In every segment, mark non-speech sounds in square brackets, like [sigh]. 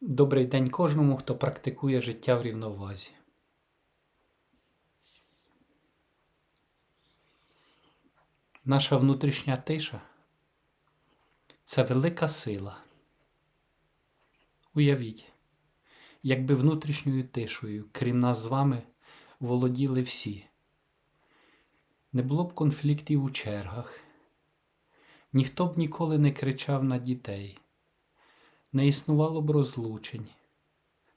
Добрий день кожному, хто практикує життя в рівновазі. Наша внутрішня тиша це велика сила. Уявіть, якби внутрішньою тишою, крім нас з вами, володіли всі. Не було б конфліктів у чергах, ніхто б ніколи не кричав на дітей не існувало б розлучень,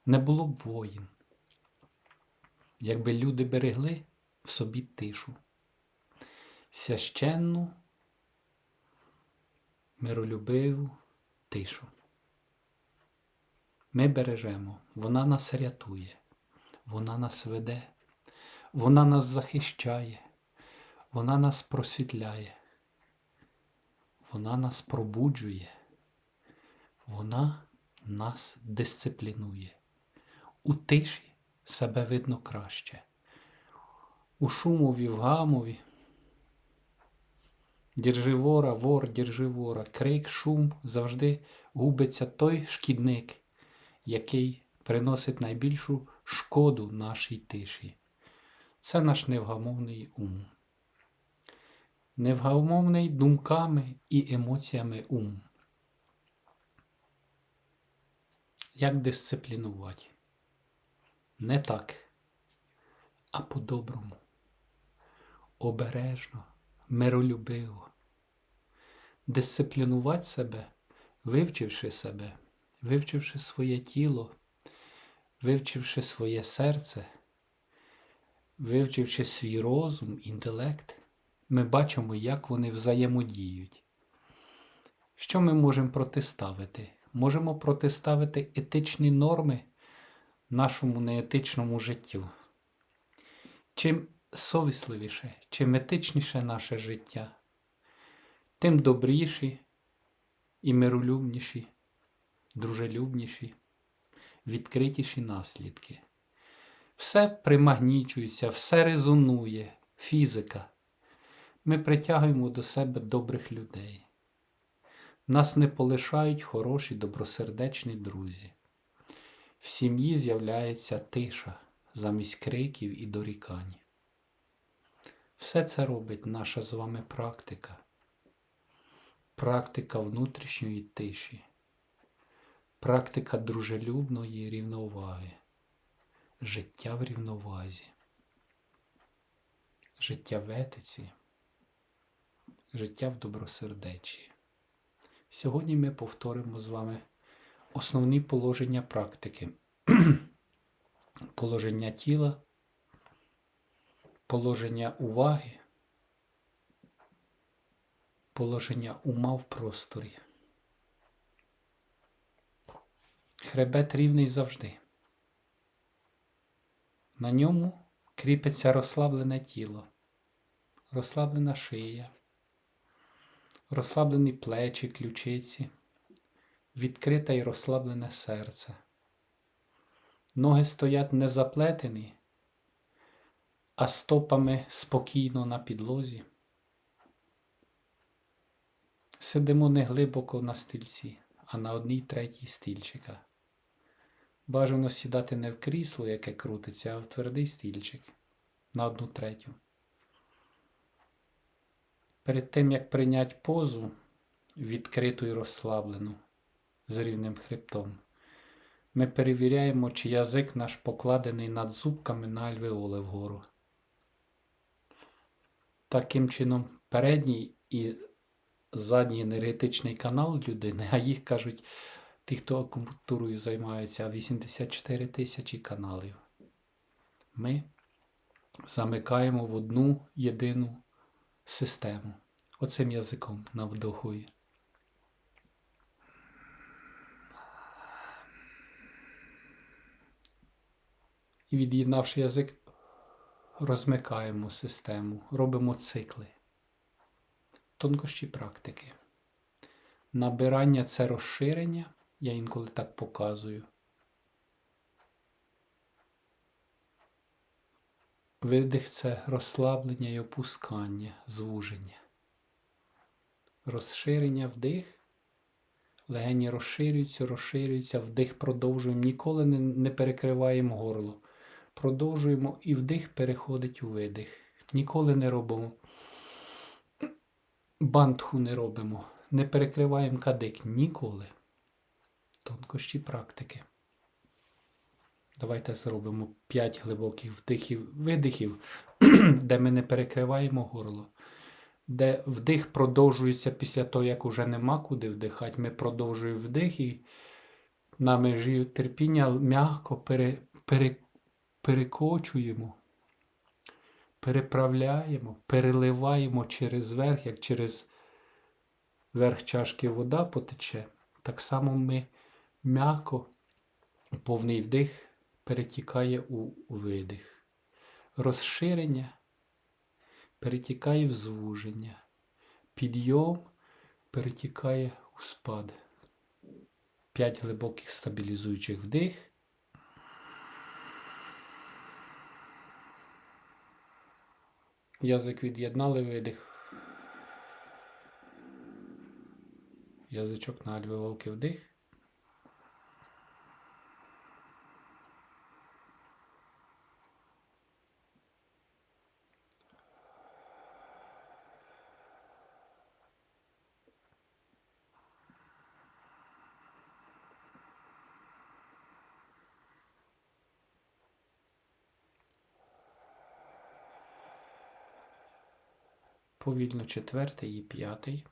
не було б воїн, якби люди берегли в собі тишу, священну, миролюбиву тишу. Ми бережемо, вона нас рятує, вона нас веде, вона нас захищає, вона нас просвітляє, вона нас пробуджує. Вона нас дисциплінує. У тиші себе видно краще. У шумові, в гамові. Держи вора, вор, держи вора. Крик, шум завжди губиться той шкідник, який приносить найбільшу шкоду нашій тиші. Це наш невгамовний ум. Невгамовний думками і емоціями ум. Як дисциплінувати? Не так, а по-доброму, обережно, миролюбиво. Дисциплінувати себе, вивчивши себе, вивчивши своє тіло, вивчивши своє серце, вивчивши свій розум, інтелект, ми бачимо, як вони взаємодіють. Що ми можемо протиставити? Можемо протиставити етичні норми нашому неетичному життю. Чим совісливіше, чим етичніше наше життя, тим добріші і миролюбніші, дружелюбніші, відкритіші наслідки. Все примагнічується, все резонує, фізика. Ми притягуємо до себе добрих людей. Нас не полишають хороші, добросердечні друзі. В сім'ї з'являється тиша замість криків і дорікань. Все це робить наша з вами практика, практика внутрішньої тиші, практика дружелюбної рівноваги, життя в рівновазі, життя в етиці, життя в добросердечі. Сьогодні ми повторимо з вами основні положення практики. [clears throat] положення тіла, положення уваги, положення ума в просторі. Хребет рівний завжди. На ньому кріпиться розслаблене тіло, розслаблена шия розслаблені плечі, ключиці, відкрите й розслаблене серце. Ноги стоять не заплетені, а стопами спокійно на підлозі. Сидимо не глибоко на стільці, а на одній третій стільчика. Бажано сідати не в крісло, яке крутиться, а в твердий стільчик на одну третю. Перед тим, як прийняти позу відкриту і розслаблену з рівним хребтом, ми перевіряємо, чи язик наш покладений над зубками на альвеоли вгору. Таким чином, передній і задній енергетичний канал людини, а їх кажуть, ті, хто акупунктурою займаються, 84 тисячі каналів. Ми замикаємо в одну єдину систему. Оцим язиком навдохує. І від'єднавши язик, розмикаємо систему, робимо цикли. Тонкощі практики. Набирання це розширення, я інколи так показую. Видих це розслаблення і опускання, звуження. Розширення вдих, Легені розширюються, розширюються, вдих продовжуємо, ніколи не, не перекриваємо горло. Продовжуємо і вдих переходить у видих. Ніколи не робимо. Бантху не робимо. Не перекриваємо кадик ніколи. Тонкощі практики. Давайте зробимо 5 глибоких вдихів, видихів, [clears throat] де ми не перекриваємо горло. Де вдих продовжується після того, як уже нема куди вдихати. Ми продовжуємо вдих і на межі терпіння м'яко пере, пере, перекочуємо, переправляємо, переливаємо через верх, як через верх чашки вода потече. Так само ми м'яко повний вдих перетікає у видих. Розширення перетікає в звуження. Підйом перетікає у спад. П'ять глибоких стабілізуючих вдих. Язик від'єднали видих. Язичок на альвеолки вдих. Повільно четвертий і п'ятий.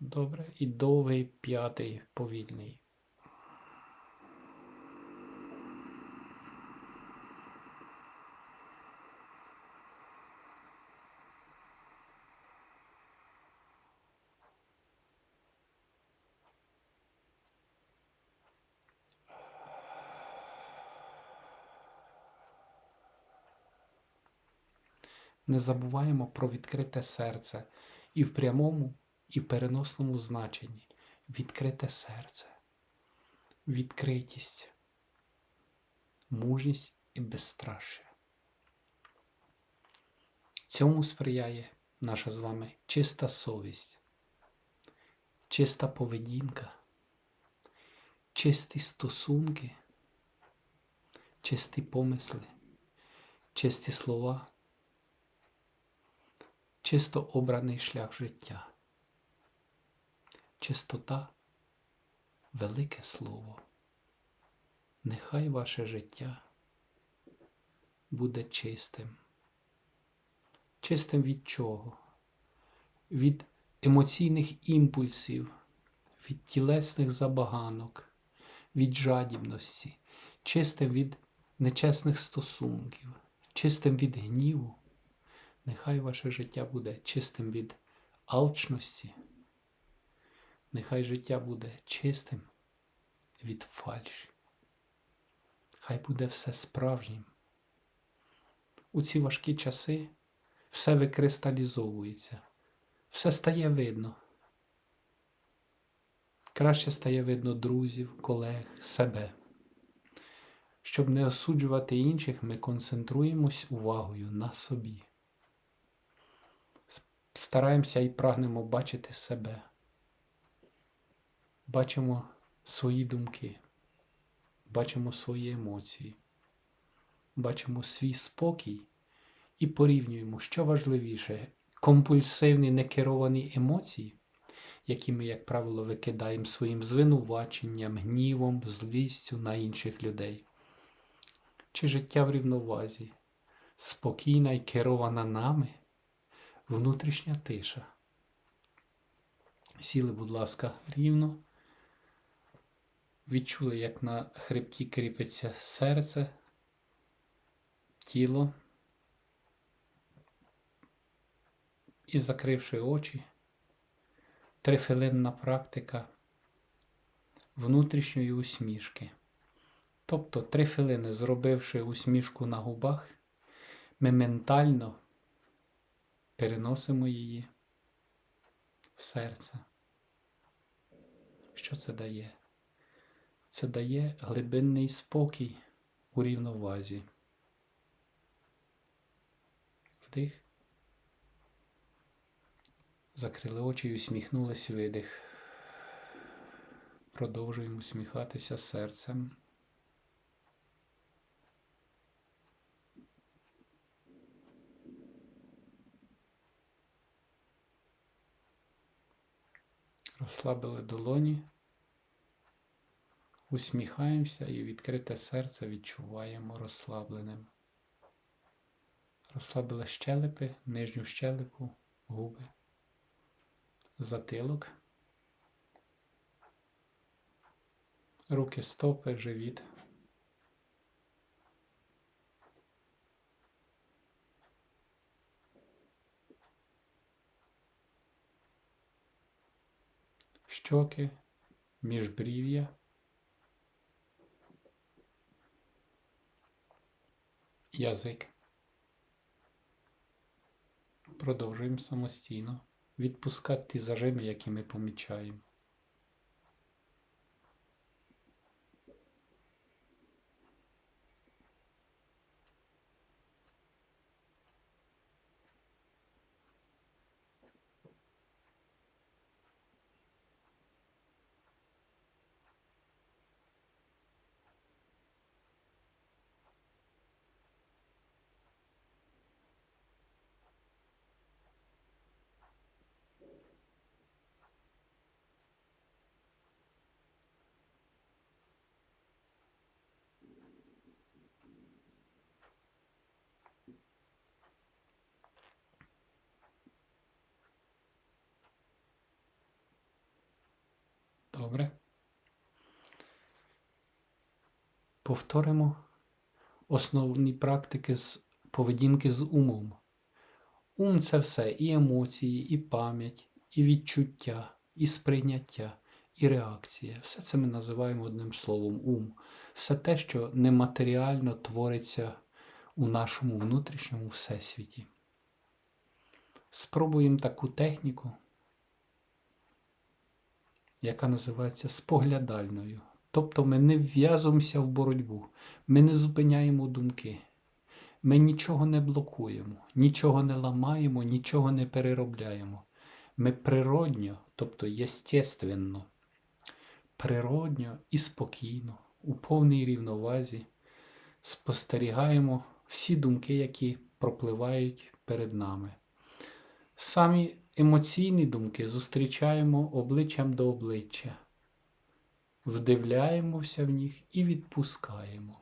Добре. І довгий п'ятий повільний. Не забуваємо про відкрите серце і в прямому, і в переносному значенні. Відкрите серце, відкритість, мужність і безстрашя. Цьому сприяє наша з вами чиста совість, чиста поведінка, чисті стосунки, чисті помисли, чисті слова чисто обраний шлях життя. Чистота велике слово. Нехай ваше життя буде чистим. Чистим від чого? Від емоційних імпульсів, від тілесних забаганок, від жадібності, чистим від нечесних стосунків, чистим від гніву. Нехай ваше життя буде чистим від алчності. Нехай життя буде чистим від фальші. Хай буде все справжнім. У ці важкі часи все викристалізовується, все стає видно. Краще стає видно друзів, колег, себе. Щоб не осуджувати інших, ми концентруємось увагою на собі стараємося і прагнемо бачити себе. Бачимо свої думки, бачимо свої емоції, бачимо свій спокій і порівнюємо, що важливіше, компульсивні некеровані емоції, які ми, як правило, викидаємо своїм звинуваченням, гнівом, злістю на інших людей. Чи життя в рівновазі, спокійна і керована нами внутрішня тиша. Сіли, будь ласка, рівно. Відчули, як на хребті кріпиться серце, тіло. І закривши очі, трифилинна практика внутрішньої усмішки. Тобто три хвилини, зробивши усмішку на губах, ми ментально переносимо її в серце. Що це дає? Це дає глибинний спокій у рівновазі. Вдих. Закрили очі і усміхнулись видих. Продовжуємо усміхатися серцем. Розслабили долоні. Усміхаємося і відкрите серце відчуваємо розслабленим. Розслабили щелепи, нижню щелепу, губи, затилок, руки, стопи, живіт. Щоки, міжбрів'я. Язик. Продовжуємо самостійно відпускати ті зажими, які ми помічаємо. Добре. Повторимо основні практики з поведінки з умом. Ум це все і емоції, і пам'ять, і відчуття, і сприйняття, і реакція. Все це ми називаємо одним словом ум. Все те, що нематеріально твориться у нашому внутрішньому всесвіті. Спробуємо таку техніку яка називається споглядальною. Тобто ми не вв'язуємося в боротьбу, ми не зупиняємо думки, ми нічого не блокуємо, нічого не ламаємо, нічого не переробляємо. Ми природньо, тобто єстественно, природньо і спокійно, у повній рівновазі спостерігаємо всі думки, які пропливають перед нами. Самі емоційні думки зустрічаємо обличчям до обличчя, вдивляємося в них і відпускаємо.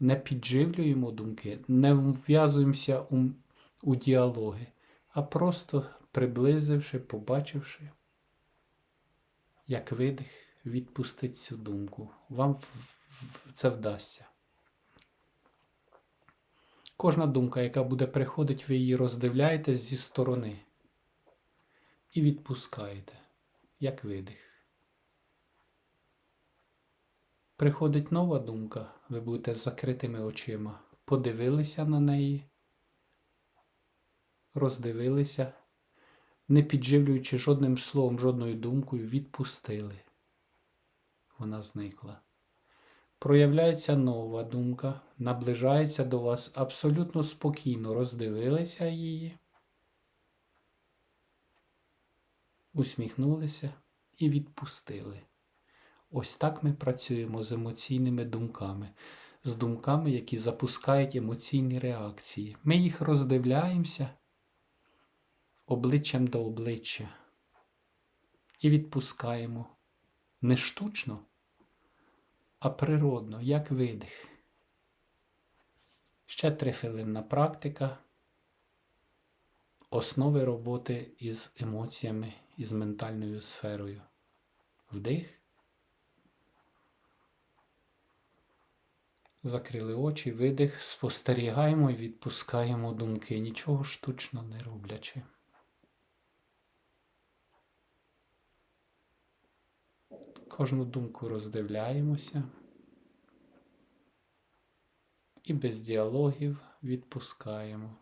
Не підживлюємо думки, не вв'язуємося у, у діалоги, а просто приблизивши, побачивши, як видих, відпустить цю думку. Вам це вдасться. Кожна думка, яка буде приходити, ви її роздивляєтесь зі сторони і відпускаєте, як видих. Приходить нова думка, ви будете з закритими очима, подивилися на неї, роздивилися, не підживлюючи жодним словом, жодною думкою, відпустили. Вона зникла. Проявляється нова думка, наближається до вас абсолютно спокійно, роздивилися її, усміхнулися і відпустили. Ось так ми працюємо з емоційними думками, з думками, які запускають емоційні реакції. Ми їх роздивляємося обличчям до обличчя і відпускаємо не штучно а природно, як видих. Ще трихвилинна практика основи роботи із емоціями, із ментальною сферою. Вдих. Закрили очі, видих, спостерігаємо і відпускаємо думки, нічого штучно не роблячи. Кожну думку роздивляємося і без діалогів відпускаємо.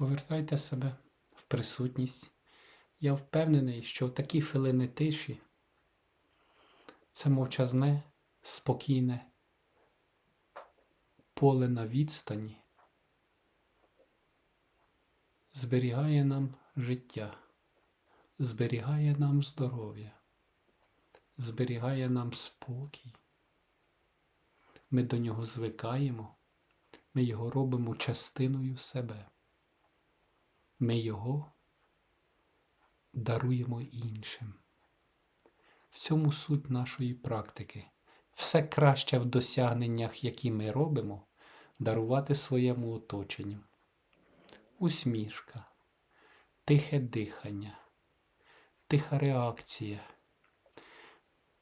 Повертайте себе в присутність. Я впевнений, що в такі хвилини тиші це мовчазне, спокійне поле на відстані зберігає нам життя, зберігає нам здоров'я, зберігає нам спокій. Ми до нього звикаємо, ми його робимо частиною себе. Ми його даруємо іншим. В цьому суть нашої практики. Все краще в досягненнях, які ми робимо, дарувати своєму оточенню. Усмішка, тихе дихання, тиха реакція,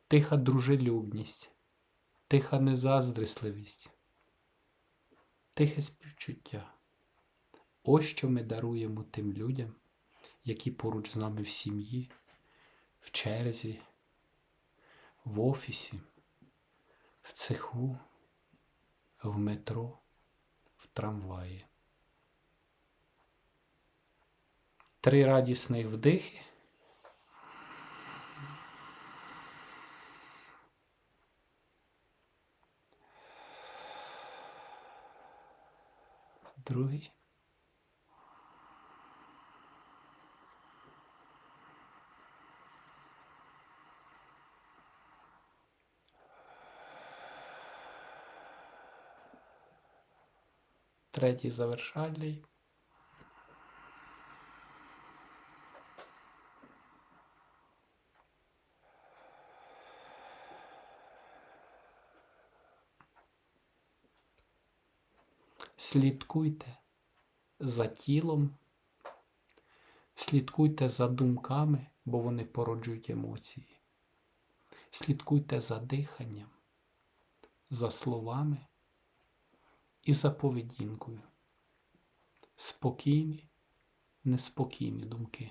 тиха дружелюбність, тиха незаздрісливість, тихе співчуття. Ось що ми даруємо тим людям, які поруч з нами в сім'ї, в черзі, в офісі, в цеху, в метро, в трамваї. Три радісних вдихи. Другий. Третій завершальний. Слідкуйте за тілом, слідкуйте за думками, бо вони породжують емоції. Слідкуйте за диханням, за словами і за поведінкою. Спокійні, неспокійні думки,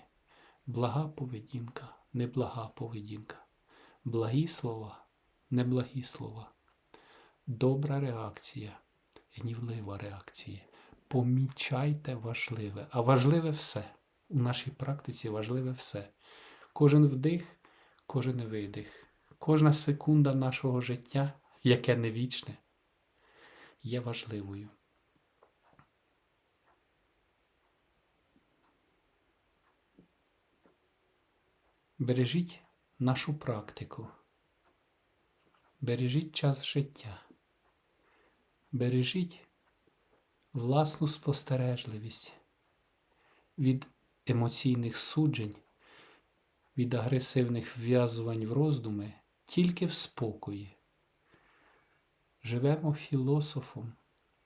блага поведінка, неблага поведінка, благі слова, неблагі слова, добра реакція, гнівлива реакція. Помічайте важливе, а важливе все. У нашій практиці важливе все. Кожен вдих, кожен видих, кожна секунда нашого життя, яке не вічне, є важливою. Бережіть нашу практику. Бережіть час життя. Бережіть власну спостережливість від емоційних суджень, від агресивних вв'язувань в роздуми тільки в спокої. Живемо філософом,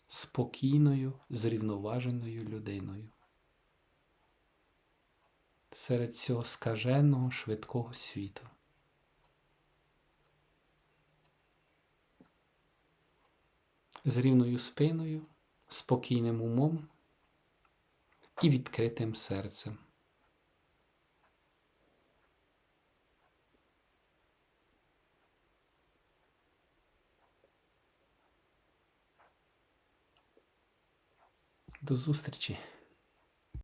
спокійною, зрівноваженою людиною. Серед цього скаженого швидкого світу. З рівною спиною, спокійним умом і відкритим серцем. До зустрічі!